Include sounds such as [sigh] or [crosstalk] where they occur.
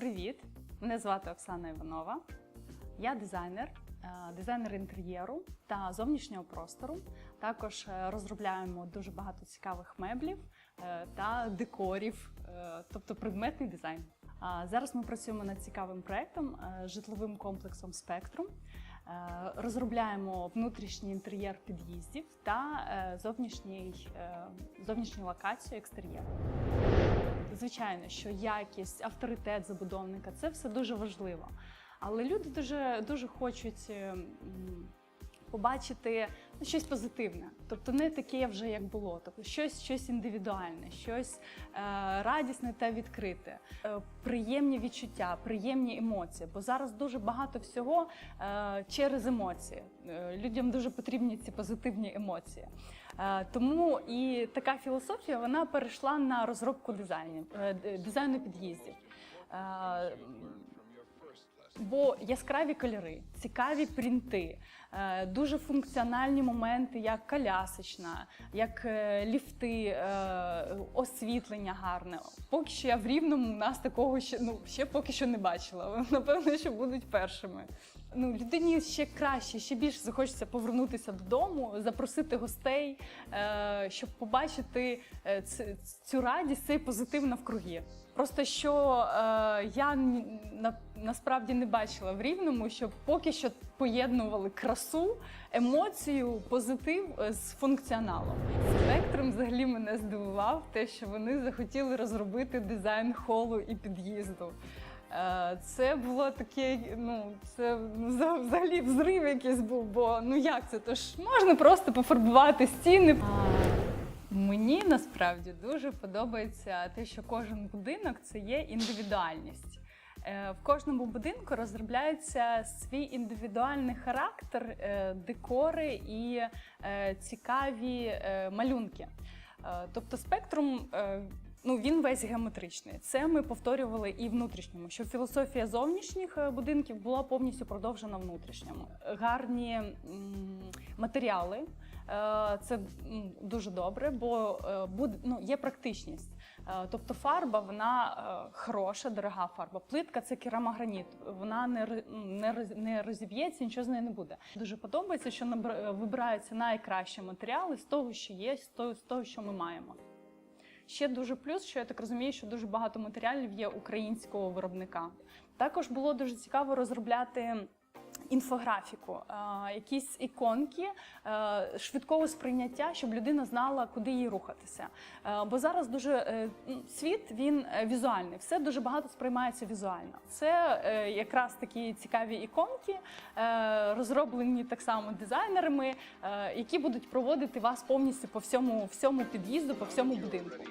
Привіт! Мене звати Оксана Іванова. Я дизайнер, е, дизайнер інтер'єру та зовнішнього простору. Також е, розробляємо дуже багато цікавих меблів е, та декорів, тобто предметний дизайн. Зараз ми працюємо над цікавим проектом е, житловим комплексом Спектрум. Розробляємо внутрішній інтер'єр під'їздів та зовнішній, зовнішню локацію екстер'єру. Звичайно, що якість, авторитет забудовника це все дуже важливо. Але люди дуже, дуже хочуть е, побачити ну, щось позитивне, тобто не таке вже як було, тобто щось, щось індивідуальне, щось е, радісне та відкрите, е, приємні відчуття, приємні емоції. Бо зараз дуже багато всього е, через емоції. Е, людям дуже потрібні ці позитивні емоції. Е, Тому і така філософія вона перейшла на розробку дизайнів, е, дизайну під'їздів. Е, Бо яскраві кольори, цікаві принти, дуже функціональні моменти, як колясочна, як ліфти, освітлення гарне. Поки що я в рівному у нас такого ще ну ще поки що не бачила. [laughs] Напевно, що будуть першими. Ну, людині ще краще, ще більше захочеться повернутися додому, запросити гостей, е, щоб побачити е, цю радість, цей позитив навкруги. Просто що е, я на, насправді не бачила в рівному, щоб поки що поєднували красу, емоцію, позитив е, з функціоналом. Спектром взагалі мене здивував те, що вони захотіли розробити дизайн холу і під'їзду. Е, Це було таке, ну це взагалі взрив якийсь був, бо ну як це? Тож можна просто пофарбувати стіни. Мені насправді дуже подобається те, що кожен будинок це є індивідуальність. Е, В кожному будинку розробляється свій індивідуальний характер, е, декори і цікаві малюнки. Тобто спектрум. Ну, він весь геометричний. Це ми повторювали і внутрішньому, що філософія зовнішніх е, будинків була повністю продовжена внутрішньому. Гарні матеріали, е, це дуже добре, бо е, ну, є практичність. Тобто фарба вона хороша, дорога фарба. Плитка це керамограніт. Вона не, не, роз- розіб'ється, нічого з нею не буде. Дуже подобається, що е, вибираються найкращі матеріали з того, що є, з з того, що ми маємо. Ще дуже плюс, що я так розумію, що дуже багато матеріалів є українського виробника. Також було дуже цікаво розробляти. Інфографіку, е, якісь іконки е, швидкого сприйняття, щоб людина знала, куди їй рухатися. Е, бо зараз дуже світ він візуальний, все дуже багато сприймається візуально. Це якраз такі цікаві іконки, розроблені так само дизайнерами, які будуть проводити вас повністю по всьому, всьому під'їзду, по всьому будинку.